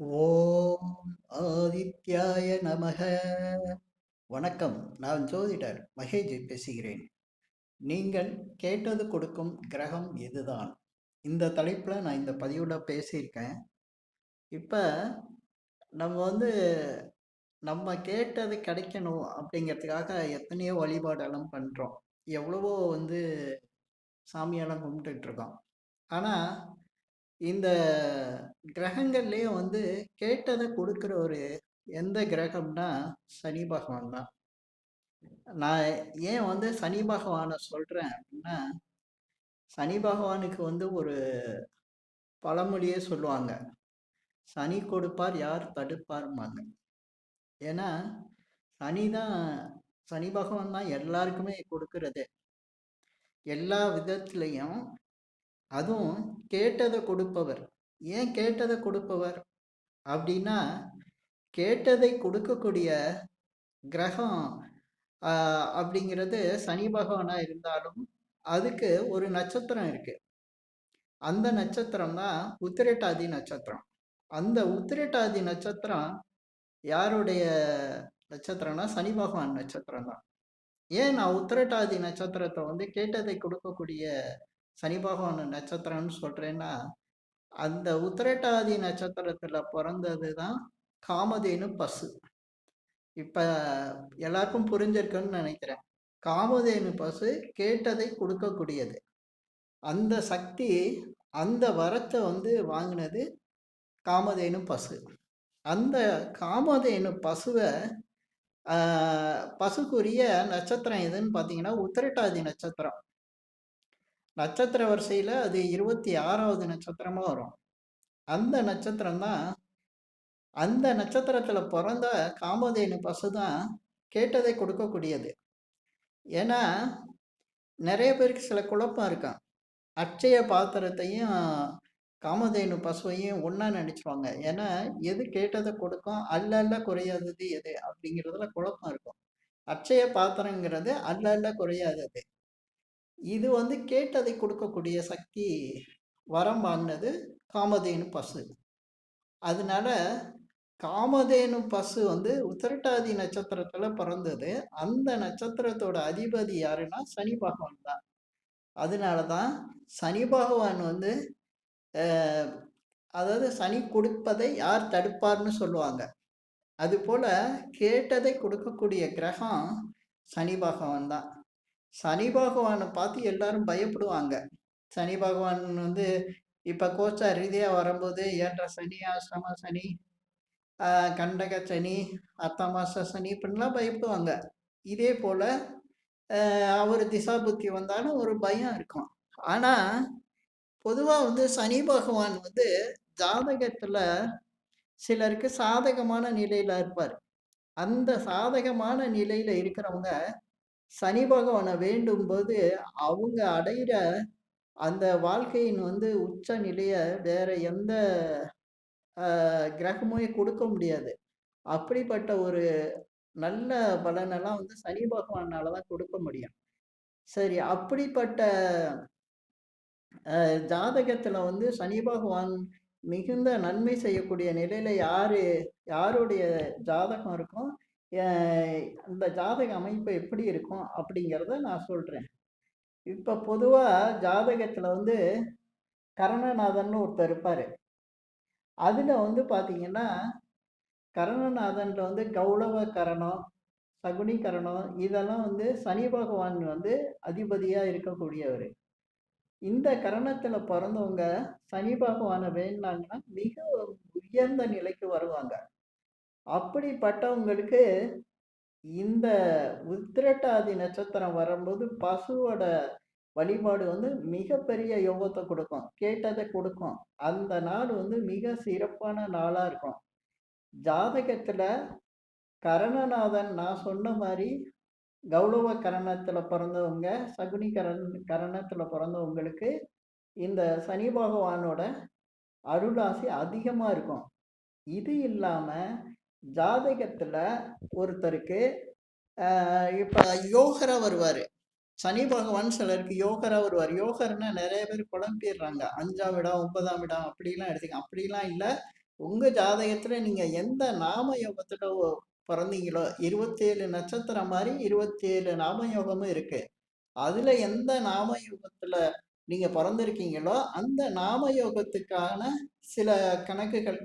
ஓம் ஆதித்யாய நமக. வணக்கம். நான் ஜோதிடர் மகேஜ் பேசுகிறேன். நீங்கள் கேட்டது கொடுக்கும் கிரகம் இதுதான் இந்த தலைப்பில் நான் இந்த பதிவில் பேசியிருக்கேன். இப்போ நம்ம வந்து நம்ம கேட்டது கிடைக்கணும் அப்படிங்கிறதுக்காக எத்தனையோ வழிபாடெல்லாம் பண்ணுறோம் எவ்வளவோ வந்து சாமியெல்லாம் கும்பிட்டுட்ருக்கோம் ஆனால் இந்த கிரகங்கள்லேயும் வந்து கேட்டதை கொடுக்குற ஒரு எந்த கிரகம்னா சனி பகவான் தான். நான் ஏன் வந்து சனி பகவானை சொல்கிறேன் அப்படின்னா சனி பகவானுக்கு வந்து ஒரு பழமொழியே சொல்லுவாங்க. சனி கொடுப்பார் யார் தடுப்பார்மாங்க ஏன்னா சனி தான் சனி பகவான் தான் எல்லாருக்குமே கொடுக்கறது. எல்லா விதத்துலேயும் அதுவும் கேட்டதை கொடுப்பவர். ஏன் கேட்டதை கொடுப்பவர்? அப்படின்னா கேட்டதை கொடுக்கக்கூடிய கிரகம் அப்படிங்கிறது சனி பகவானாக இருந்தாலும் அதுக்கு ஒரு நட்சத்திரம் இருக்கு. அந்த நட்சத்திரம் தான் உத்திரட்டாதி நட்சத்திரம். அந்த உத்திரட்டாதி நட்சத்திரம் யாருடைய நட்சத்திரம்னா சனி பகவான் நட்சத்திரம் தான் ஏன் நான் உத்திரட்டாதி நட்சத்திரத்தை வந்து கேட்டதை கொடுக்கக்கூடிய சனி பகவான் நட்சத்திரம்னு சொல்கிறேன்னா அந்த உத்திரட்டாதி நட்சத்திரத்தில் பிறந்தது தான் காமதேனு பசு. இப்போ எல்லாருக்கும் புரிஞ்சிருக்குன்னு நினைக்கிறேன். காமதேனு பசு கேட்டதை கொடுக்கக்கூடியது. அந்த சக்தி அந்த வரத்தை வந்து வாங்கினது காமதேனு பசு. அந்த காமதேனு பசுவை பசுக்குரிய நட்சத்திரம் எதுன்னு பார்த்தீங்கன்னா உத்திரட்டாதி நட்சத்திரம். நட்சத்திர வரிசையில் அது இருபத்தி ஆறாவது நட்சத்திரமாக வரும். அந்த நட்சத்திரம் தான் அந்த நட்சத்திரத்தில் பிறந்த காமதேனு பசு தான் கேட்டதை கொடுக்கக்கூடியது. ஏன்னா நிறைய பேருக்கு சில குழப்பம் இருக்கான் அச்சய பாத்திரத்தையும் காமதேனு பசுவையும் ஒன்றா நினச்சிருவாங்க. ஏன்னா எது கேட்டதை கொடுக்கும்? அல்ல அல்ல குறையாதது எது? அப்படிங்கிறதுல குழப்பம் இருக்கும். அச்சய பாத்திரங்கிறது அல்ல அல்ல குறையாதது. இது வந்து கேட்டதை கொடுக்கக்கூடிய சக்தி வரம் வாங்கினது காமதேனு பசு. அதனால காமதேனு பசு வந்து உத்திரட்டாதி நட்சத்திரத்தில் பிறந்தது. அந்த நட்சத்திரத்தோட அதிபதி யாருன்னா சனி பகவான் தான். அதனால தான் சனி பகவான் வந்து அதாவது சனி கொடுப்பதை யார் தடுப்பார்னு சொல்லுவாங்க. அதுபோல் கேட்டதை கொடுக்கக்கூடிய கிரகம் சனி பகவான் தான். சனி பகவானை பார்த்து எல்லாரும் பயப்படுவாங்க. சனி பகவான் வந்து இப்போ கோச்சா ரீதியாக வரும்போது ஏற்ற சனி ஆசிரம சனி கண்டக சனி அத்தமாச சனி இப்படிலாம் பயப்படுவாங்க. இதே போல் அவர் திசா புத்தி வந்தாலும் ஒரு பயம் இருக்கும். ஆனால் பொதுவாக வந்து சனி பகவான் வந்து ஜாதகத்தில் சிலருக்கு சாதகமான நிலையில் இருப்பார். அந்த சாதகமான நிலையில் இருக்கிறவங்க சனி பகவானை வேண்டும் போது அவங்க அடையிற அந்த வாழ்க்கையின் வந்து உச்ச நிலையை வேற எந்த கிரகமும் கொடுக்க முடியாது. அப்படிப்பட்ட ஒரு நல்ல பலனெல்லாம் வந்து சனி பகவானால தான் கொடுக்க முடியும். சரி அப்படிப்பட்ட ஜாதகத்துல வந்து சனி பகவான் மிகுந்த நன்மை செய்யக்கூடிய நிலையில யாரு யாருடைய ஜாதகம் இருக்கும்? அந்த ஜாதக அமைப்பு எப்படி இருக்கும் அப்படிங்கிறத நான் சொல்கிறேன் இப்போ பொதுவாக ஜாதகத்தில் வந்து கரணநாதன் ஒருத்தர் இருப்பார். அதில் வந்து பார்த்தீங்கன்னா கரணநாதனில் வந்து கௌளவ கரணம் சகுனி கரணம் இதெல்லாம் வந்து சனி பகவான் வந்து அதிபதியாக இருக்கக்கூடியவர். இந்த கரணத்தில் பிறந்தவங்க சனி பகவானை வேணாங்கன்னா மிக உயர்ந்த நிலைக்கு வருவாங்க. அப்படிப்பட்டவங்களுக்கு இந்த உத்திரட்டாதி நட்சத்திரம் வரும்போது பசுவோட வழிபாடு வந்து மிகப்பெரிய யோகத்தை கொடுக்கும். கேட்டதை கொடுக்கும். அந்த நாள் வந்து மிக சிறப்பான நாளாக இருக்கும். ஜாதகத்தில் கரணநாதன் நான் சொன்ன மாதிரி கௌரவ கரணத்தில் பிறந்தவங்க சகுனி கரண் கரணத்தில் பிறந்தவங்களுக்கு இந்த சனி பகவானோட அருளாசி அதிகமாக இருக்கும். இது இல்லாமல் ஜாதகத்தில் ஒருத்தருக்கு இப்போ யோகரா வருவார். சனி பகவான் சிலருக்கு யோகரா வருவார். யோகர்னா நிறைய பேர் குழம்பிடுறாங்க அஞ்சாம் இடம் ஒன்பதாம் இடம் அப்படிலாம் எடுத்துக்க அப்படிலாம் இல்லை. உங்க ஜாதகத்துல நீங்க எந்த நாம யோகத்துல பிறந்தீங்களோ இருபத்தேழு நட்சத்திரம் மாதிரி இருபத்தேழு நாம யோகமும் இருக்கு. அதுல எந்த நாம யோகத்துல நீங்க பிறந்திருக்கீங்களோ அந்த நாம யோகத்துக்கான சில கணக்குகள்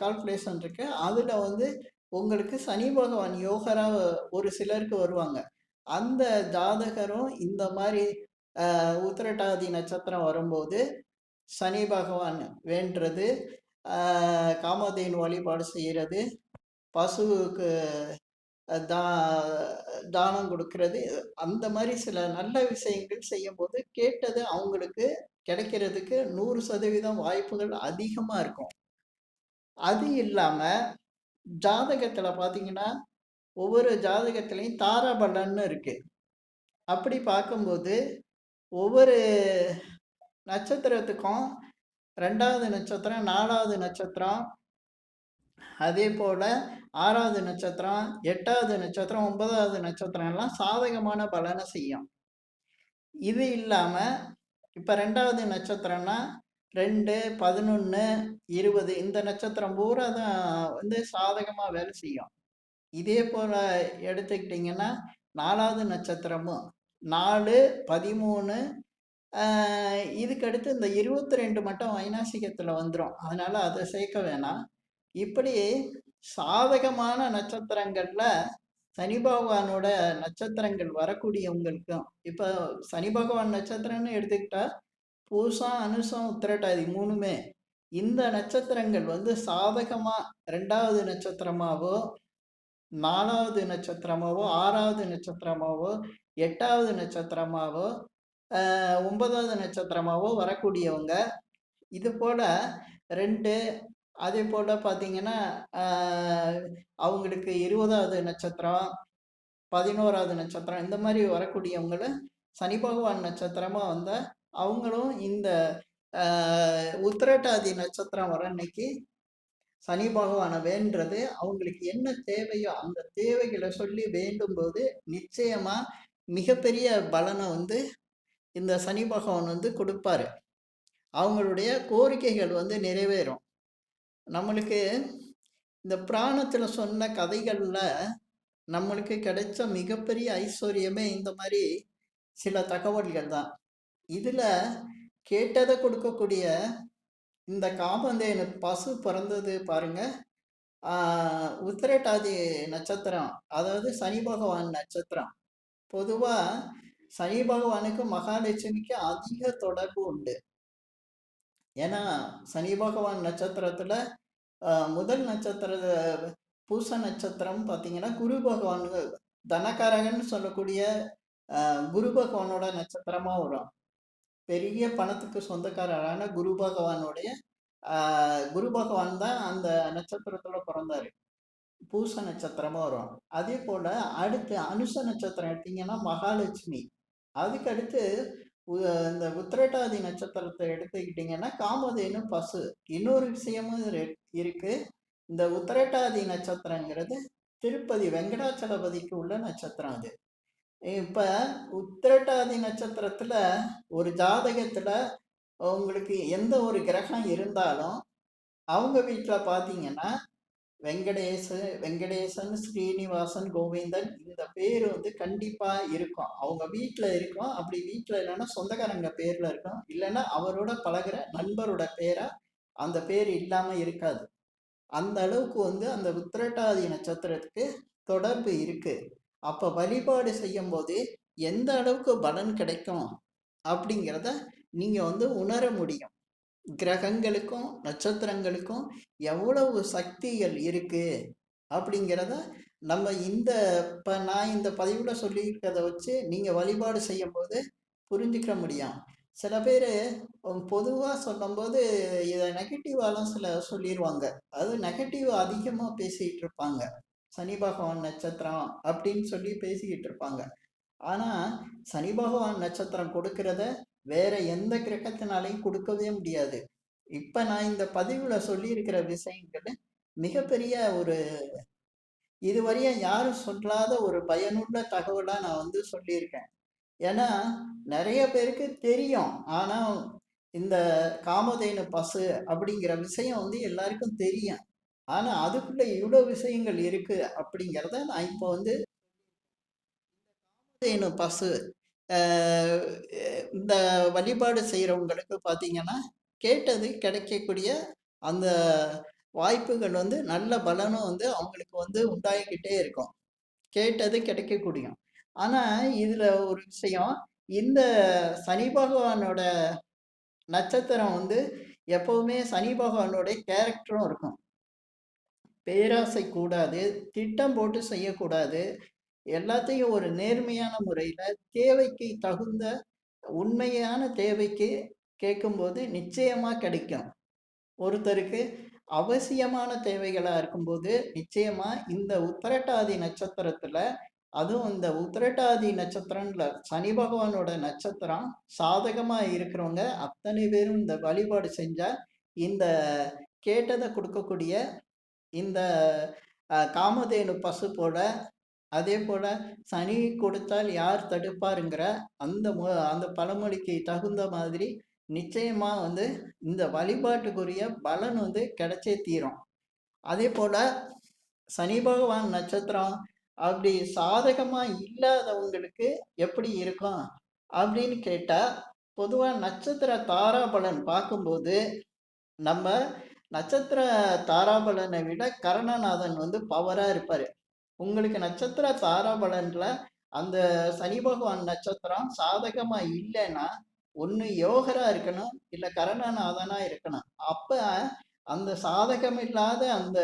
கால்குலேஷன் இருக்கு. அதுல வந்து உங்களுக்கு சனி பகவான் யோகரா ஒரு சிலருக்கு வருவாங்க. அந்த ஜாதகரும் இந்த மாதிரி ஆஹ், உத்திரட்டாதி நட்சத்திரம் வரும்போது சனி பகவான் வேண்டுறது காமதேன் வழிபாடு செய்கிறது பசுவுக்கு தா தானம் கொடுக்கறது. அந்த மாதிரி சில நல்ல விஷயங்கள் செய்யும்போது கேட்டது அவங்களுக்கு கிடைக்கிறதுக்கு நூறு சதவீதம் வாய்ப்புகள் அதிகமாக இருக்கும். அது இல்லாமல் ஜாதகத்தில் பார்த்தீங்கன்னா ஒவ்வொரு ஜாதகத்துலேயும் தாராபலன்னு இருக்குது அப்படி பார்க்கும்போது ஒவ்வொரு நட்சத்திரத்துக்கும் ரெண்டாவது நட்சத்திரம் நாலாவது நட்சத்திரம் அதே போல் ஆறாவது நட்சத்திரம் எட்டாவது நட்சத்திரம் ஒன்பதாவது நட்சத்திரம் எல்லாம் சாதகமான பலனை செய்யும். இது இல்லாம இப்ப ரெண்டாவது நட்சத்திரம்னா ரெண்டு பதினொன்று இருபது இந்த நட்சத்திரம் பூரா தான் வந்து சாதகமாக வேலை செய்யும். இதே போல எடுத்துக்கிட்டிங்கன்னா நாலாவது நட்சத்திரமும் நாலு பதிமூணு இதுக்கடுத்து இதுக்கு அடுத்து இந்த இருபத்தி ரெண்டு மட்டும் வைநாசிகத்தில் வந்துடும் அதனால அதை சேர்க்க வேணாம். இப்படி சாதகமான நட்சத்திரங்கள்ல சனி பகவானோட நட்சத்திரங்கள் வரக்கூடியவங்களுக்கும் இப்போ சனி பகவான் நட்சத்திரம்னு எடுத்துக்கிட்டா பூசம் அனுசம் உத்திரட்டாதி மூணுமே இந்த நட்சத்திரங்கள் வந்து சாதகமாக ரெண்டாவது நட்சத்திரமாவோ நாலாவது நட்சத்திரமாவோ ஆறாவது நட்சத்திரமாவோ எட்டாவது நட்சத்திரமாவோ ஒன்பதாவது நட்சத்திரமாவோ வரக்கூடியவங்க. இது போல் ரெண்டு அதே போல் பார்த்தீங்கன்னா அவங்களுக்கு இருபதாவது நட்சத்திரம் பதினோராவது நட்சத்திரம் இந்த மாதிரி வரக்கூடியவங்களை சனி பகவான் நட்சத்திரமாக வந்தால் அவங்களும் இந்த உத்திரட்டாதி நட்சத்திரம் வர அன்னைக்கு சனி பகவானை வேண்டது அவங்களுக்கு என்ன தேவையோ அந்த தேவைகளை சொல்லி வேண்டும் போது நிச்சயமா மிகப்பெரிய பலனை வந்து இந்த சனி பகவான் வந்து கொடுப்பாரு. அவங்களுடைய கோரிக்கைகள் வந்து நிறைவேறும். நம்மளுக்கு இந்த புராணத்தில் சொன்ன கதைகளில் நம்மளுக்கு கிடைச்ச மிகப்பெரிய ஐஸ்வர்யமே இந்த மாதிரி சில தகவல்கள் தான். இதில் கேட்டதை கொடுக்கக்கூடிய இந்த காமந்தேனு பசு பிறந்தது பாருங்க. உத்திரட்டாதி நட்சத்திரம் அதாவது சனி பகவான் நட்சத்திரம். பொதுவாக சனி பகவானுக்கு மகாலட்சுமிக்கு அதிக தொடர்பு உண்டு. ஏன்னா சனி பகவான் நட்சத்திரத்தில் முதல் நட்சத்திர பூச நட்சத்திரம் பார்த்தீங்கன்னா குரு பகவான் தனகாரகன்னு சொல்லக்கூடிய குரு பகவானோட நட்சத்திரமாக வரும். பெரிய பணத்துக்கு சொந்தக்காரரான குரு பகவானுடைய குரு பகவான் தான் அந்த நட்சத்திரத்தோட பிறந்தாரு. பூச நட்சத்திரமாக வரும். அதே போல் அடுத்து அனுச நட்சத்திரம் எடுத்தீங்கன்னா மகாலட்சுமி. அதுக்கடுத்து இந்த உத்திரட்டாதி நட்சத்திரத்தை எடுத்துக்கிட்டிங்கன்னா காமதேனு பசு. இன்னொரு விஷயமும் இருக்கு. இந்த உத்திரட்டாதி நட்சத்திரங்கிறது திருப்பதி வெங்கடாச்சலபதிக்கு உள்ள நட்சத்திரம் அது. இப்ப உத்திரட்டாதி நட்சத்திரத்துல ஒரு ஜாதகத்துல உங்களுக்கு எந்த ஒரு கிரகம் இருந்தாலும் அவங்க வீட்டில் பார்த்தீங்கன்னா வெங்கடேச வெங்கடேசன் ஸ்ரீனிவாசன் கோவிந்தன் இந்த பேர் வந்து கண்டிப்பா இருக்கும். அவங்க வீட்டில் இருக்கும். அப்படி வீட்டில் இல்லைன்னா சொந்தக்காரங்க பேர்ல இருக்கும். இல்லைன்னா அவரோட பழகுற நண்பரோட பேரா அந்த பேர் இல்லாம இருக்காது. அந்த அளவுக்கு வந்து அந்த உத்திரட்டாதி நட்சத்திரத்துக்கு தொடர்பு இருக்கு. அப்ப வழிபாடு செய்யும் போது எந்த அளவுக்கு பலன் கிடைக்கும் அப்படிங்கிறத நீங்க வந்து உணர முடியும். கிரகங்களுக்கும் நட்சத்திரங்களுக்கும் எவ்வளவு சக்திகள் இருக்கு அப்படிங்கிறத நம்ம இந்த இப்போ நான் இந்த பதிவில் சொல்லியிருக்கிறத வச்சு நீங்கள் வழிபாடு செய்யும்போது புரிஞ்சுக்க முடியும். சில பேர் பொதுவாக சொல்லும்போது இதை நெகட்டிவாலாம் சில சொல்லிடுவாங்க அது நெகட்டிவ் அதிகமாக பேசிக்கிட்டு இருப்பாங்க. சனி பகவான் நட்சத்திரம் அப்படின்னு சொல்லி பேசிக்கிட்டு இருப்பாங்க. ஆனால் சனி பகவான் நட்சத்திரம் கொடுக்கறத வேற எந்த கிரகத்தினாலையும் கொடுக்கவே முடியாது. இப்ப நான் இந்த பதிவுல சொல்லியிருக்கிற விஷயங்கள் மிகப்பெரிய ஒரு இதுவரையும் யாரும் சொல்லாத ஒரு பயனுள்ள தகவலா நான் வந்து சொல்லியிருக்கேன். ஏன்னா நிறைய பேருக்கு தெரியும். ஆனா இந்த காமதேனு பசு அப்படிங்கிற விஷயம் வந்து எல்லாருக்கும் தெரியும். ஆனா அதுக்குள்ள இவ்வளோ விஷயங்கள் இருக்கு அப்படிங்கிறத நான் இப்போ வந்து காமதேனு பசு இந்த வழிபாடு செய்கிறவங்களுக்கு பார்த்தீங்கன்னா கேட்டது கிடைக்கக்கூடிய அந்த வாய்ப்புகள் வந்து நல்ல பலனும் வந்து அவங்களுக்கு வந்து உண்டாகிக்கிட்டே இருக்கும். கேட்டது கிடைக்கக்கூடிய ஆனால் இதில் ஒரு விஷயம் இந்த சனி பகவானோட நட்சத்திரம் வந்து எப்பவுமே சனி பகவானுடைய கேரக்டரும் இருக்கும். பேராசை கூடாது திட்டம் போட்டு செய்யக்கூடாது எல்லாத்தையும் ஒரு நேர்மையான முறையில் தேவைக்கு தகுந்த உண்மையான தேவைக்கு கேட்கும்போது நிச்சயமாக கிடைக்கும். ஒருத்தருக்கு அவசியமான தேவைகளாக இருக்கும்போது நிச்சயமாக இந்த உத்திரட்டாதி நட்சத்திரத்தில் அதுவும் இந்த உத்திரட்டாதி நட்சத்திரம்ல சனி பகவானோட நட்சத்திரம் சாதகமாக இருக்கிறவங்க அத்தனை பேரும் இந்த வழிபாடு செஞ்சால் இந்த கேட்டதை கொடுக்கக்கூடிய இந்த காமதேனு பசு போல அதே போல சனி கொடுத்தால் யார் தடுப்பாருங்கிற அந்த மு- அந்த பழமொழிக்கு தகுந்த மாதிரி நிச்சயமா வந்து இந்த வழிபாட்டுக்குரிய பலன் வந்து கிடைச்சே தீரும். அதே போல சனி பகவான் நட்சத்திரம் அப்படி சாதகமா இல்லாதவங்களுக்கு எப்படி இருக்கும் அப்படின்னு கேட்டா பொதுவா நட்சத்திர தாராபலன் பார்க்கும்போது நம்ம நட்சத்திர தாராபலனை விட கரணநாதன் வந்து பவரா இருப்பாரு. உங்களுக்கு நட்சத்திர தாராபலன்ல அந்த சனி பகவான் நட்சத்திரம் சாதகமா இல்லைன்னா ஒன்று யோகரா இருக்கணும் இல்ல கரணநாதனா இருக்கணும். அப்ப அந்த சாதகம் இல்லாத அந்த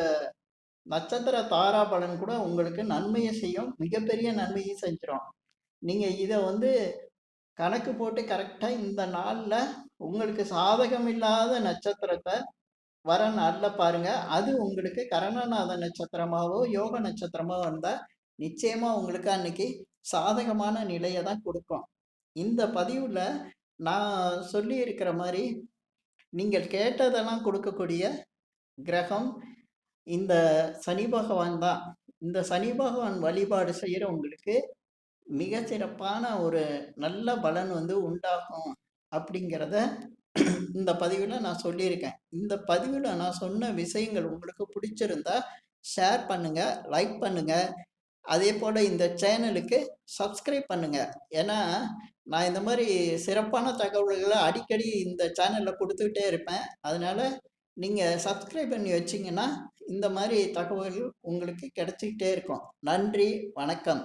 நட்சத்திர தாராபலன் கூட உங்களுக்கு நன்மையை செய்யும் மிகப்பெரிய நன்மையை செஞ்சிடும் நீங்க இதை வந்து கணக்கு போட்டு கரெக்டா இந்த நாள்ல உங்களுக்கு சாதகம் இல்லாத நட்சத்திரத்தை வர நாளில் பாருங்க. அது உங்களுக்கு கரணநாத நட்சத்திரமாவோ யோக நட்சத்திரமாவோ வந்தா நிச்சயமா உங்களுக்கு அன்னைக்கு சாதகமான நிலையை தான் கொடுக்கும். இந்த பதிவுல நான் சொல்லி இருக்கிற மாதிரி நீங்கள் கேட்டதெல்லாம் கொடுக்கக்கூடிய கிரகம் இந்த சனி பகவான் தான். இந்த சனி பகவான் வழிபாடு செய்கிறவங்களுக்கு மிக சிறப்பான ஒரு நல்ல பலன் வந்து உண்டாகும் அப்படிங்கிறத இந்த பதிவில் நான் சொல்லியிருக்கேன். இந்த பதிவில் நான் சொன்ன விஷயங்கள் உங்களுக்கு பிடிச்சிருந்தா ஷேர் பண்ணுங்கள் லைக் பண்ணுங்கள் அதே போல் இந்த சேனலுக்கு சப்ஸ்கிரைப் பண்ணுங்கள் ஏன்னா நான் இந்த மாதிரி சிறப்பான தகவல்களை அடிக்கடி இந்த சேனலில் கொடுத்துக்கிட்டே இருப்பேன். அதனால் நீங்கள் சப்ஸ்கிரைப் பண்ணி வச்சிங்கன்னா இந்த மாதிரி தகவல்கள் உங்களுக்கு கிடைச்சிக்கிட்டே இருக்கும். நன்றி வணக்கம்.